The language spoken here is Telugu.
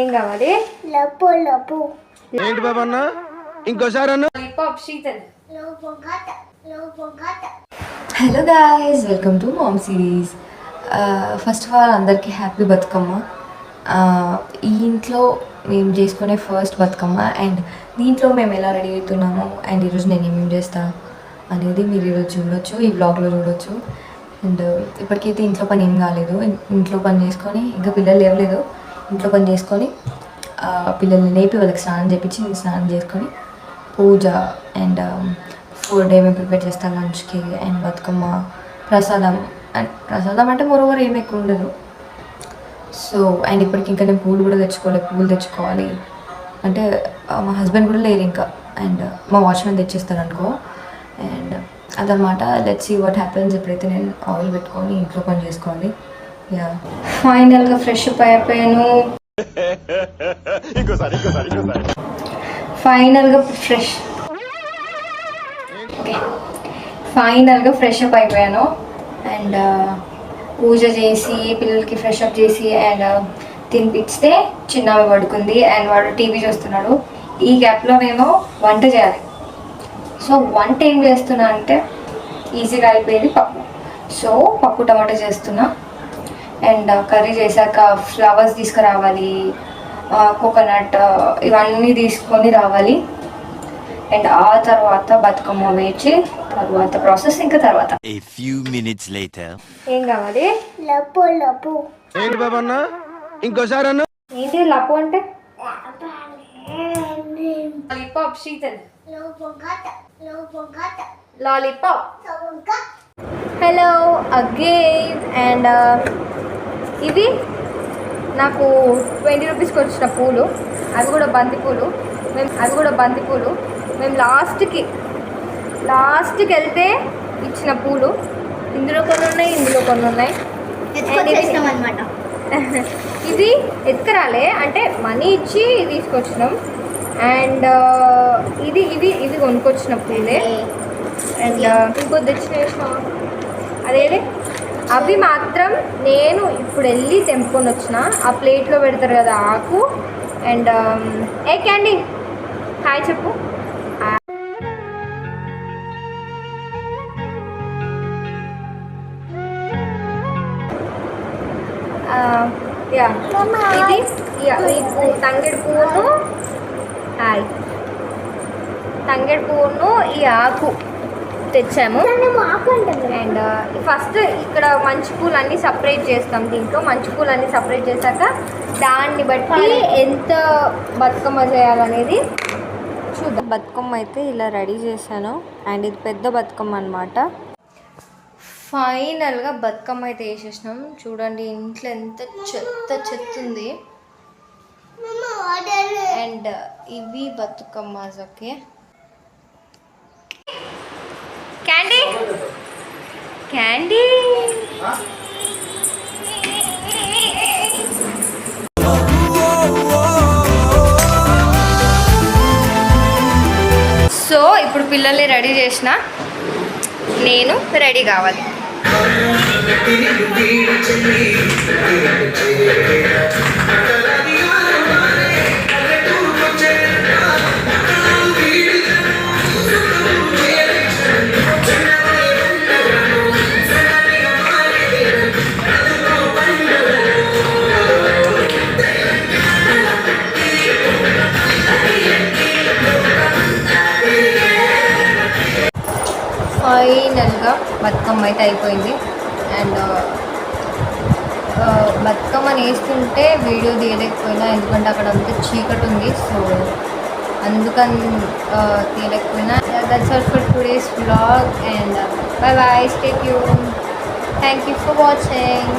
ఏం కావాలి? లపు లపు ఏంటి బాబా అన్న? ఇంకోసారి అన్న. Sheetal hello guys welcome to mom series first of all అందరికీ హ్యాపీ బతుకమ్మ. Uh, ఈ ఇంట్లో మేము చేసుకునే ఫస్ట్ బతుకమ్మ అండ్ దీంట్లో మేము ఎలా రెడీ అవుతున్నాము అండ్ ఈరోజు నేను ఏమేమి చేస్తా అనేది మీరు ఈరోజు చూడొచ్చు ఈ బ్లాగ్లో చూడొచ్చు. అండ్ ఇప్పటికైతే ఇంట్లో పని ఏం కాలేదు. ఇంట్లో పని చేసుకొని ఇంకా పిల్లలు లేవలేదు. ఇంట్లో పని చేసుకొని పిల్లల్ని లేపి వాళ్ళకి స్నానం చేపించి నేను స్నానం చేసుకొని పూజ అండ్ um, ఫుడ్ ఏమేమి ప్రిపేర్ చేస్తాను లంచ్కి అండ్ బతుకమ్మ ప్రసాదం. అండ్ ప్రసాదం అంటే మరోవర్ ఏమి ఎక్కువ ఉండదు. సో అండ్ ఇప్పటికి ఇంకా నేను పూలు కూడా తెచ్చుకోవాలి పూలు తెచ్చుకోవాలి. అంటే మా హస్బెండ్ కూడా లేరు ఇంకా. అండ్ మా వాచ్మెన్ తెచ్చిస్తారు అనుకో. అండ్ అదనమాట లెట్స్ సీ వాట్ హ్యాపెన్స్ ఎప్పుడైతే నేను ఆయిల్ పెట్టుకొని ఇంట్లో పని చేసుకోవాలి. యా ఫైనల్గా ఫ్రెష్ అప్ అయిపోయాను. ఫైనల్గా ఫ్రెష్ ఓకే ఫైనల్గా ఫ్రెష్ అప్ అయిపోయాను. అండ్ పూజ చేసి పిల్లలకి ఫ్రెష్ అప్ చేసి అండ్ తినిపిస్తే చిన్నవి పడుకుంది. అండ్ వాడు టీవీ చూస్తున్నాడు. ఈ గ్యాప్లో నేను వంట చేయాలి. సో వంట ఏం చేస్తున్నా అంటే ఈజీగా అయిపోయేది పప్పు. సో పప్పు టమాటా చేస్తున్నా. అండ్ కర్రీ చేశాక ఫ్లవర్స్ తీసుకురావాలి కోకోనట్ ఇవన్నీ తీసుకొని రావాలి అండ్ ఆ తర్వాత బతుకమ్మ వేచి తర్వాత ప్రాసెస్ ఇంకా తర్వాత few minutes later. ఏం కావాలి లపు లపు ఏంటి బాబా అన్న ఇంకోసారి అన్న ఏంటి లప్పు అంటే లాలీపాప్ శీతల్ లోపు లోపు లాలీపాప్ లోపు హలో అగైన్ అండ్ ఇవి నాకు ట్వంటీ రూపీస్కి వచ్చిన పూలు. అవి కూడా బంతి పూలు మేము అవి కూడా బంతి పూలు మేము లాస్ట్కి లాస్ట్కి వెళ్తే ఇచ్చిన పూలు. ఇందులో కొన్ని ఉన్నాయి ఇందులో కొన్ని ఉన్నాయి. అనమాట ఇది ఎత్తుకరాలే అంటే మనీ ఇచ్చి తీసుకొచ్చినాం. అండ్ ఇది ఇవి ఇవి కొనుక్కొచ్చిన పూలే. అండ్ ఇంకో తెచ్చిన అదేదే అవి మాత్రం నేను ఇప్పుడు వెళ్ళి తెంపుకొని వచ్చిన. ఆ ప్లేట్లో పెడతారు కదా ఆకు అండ్ ఏ క్యాండీ? హాయ్ చెప్పు. యా. ఇది తంగేడు పువ్వును హాయ్. తంగేడు పువ్వును ఈ ఆకు. తెచ్చాము. అండ్ ఫస్ట్ ఇక్కడ మంచి పూలు అన్ని సపరేట్ చేస్తాం దీంట్లో. మంచి పూలు అన్ని సపరేట్ చేశాక దాన్ని బట్టి ఎంత బతుకమ్మ చేయాలనేది చూద్దాం. బతుకమ్మ అయితే ఇలా రెడీ చేశాను. అండ్ ఇది పెద్ద బతుకమ్మ అనమాట ఫైనల్గా బతుకమ్మ అయితే వేసేసినాం. చూడండి ఇంట్లో ఎంత చెత్త చెత్త ఉంది. అండ్ ఇవి బతుకమ్మస్ ఓకే క్యాండీ క్యాండీ సో ఇప్పుడు పిల్లల్ని రెడీ చేసిన నేను రెడీ కావాలి బతుకమ్మ అయితే అయిపోయింది. అండ్ బతుకమ్మని వేస్తుంటే వీడియో తీయలేకపోయినా ఎందుకంటే అక్కడ అంతా చీకటి ఉంది. సో అందుకని తీయలేకపోయినా. That's all for today's blog and bye bye stake you thank you for watching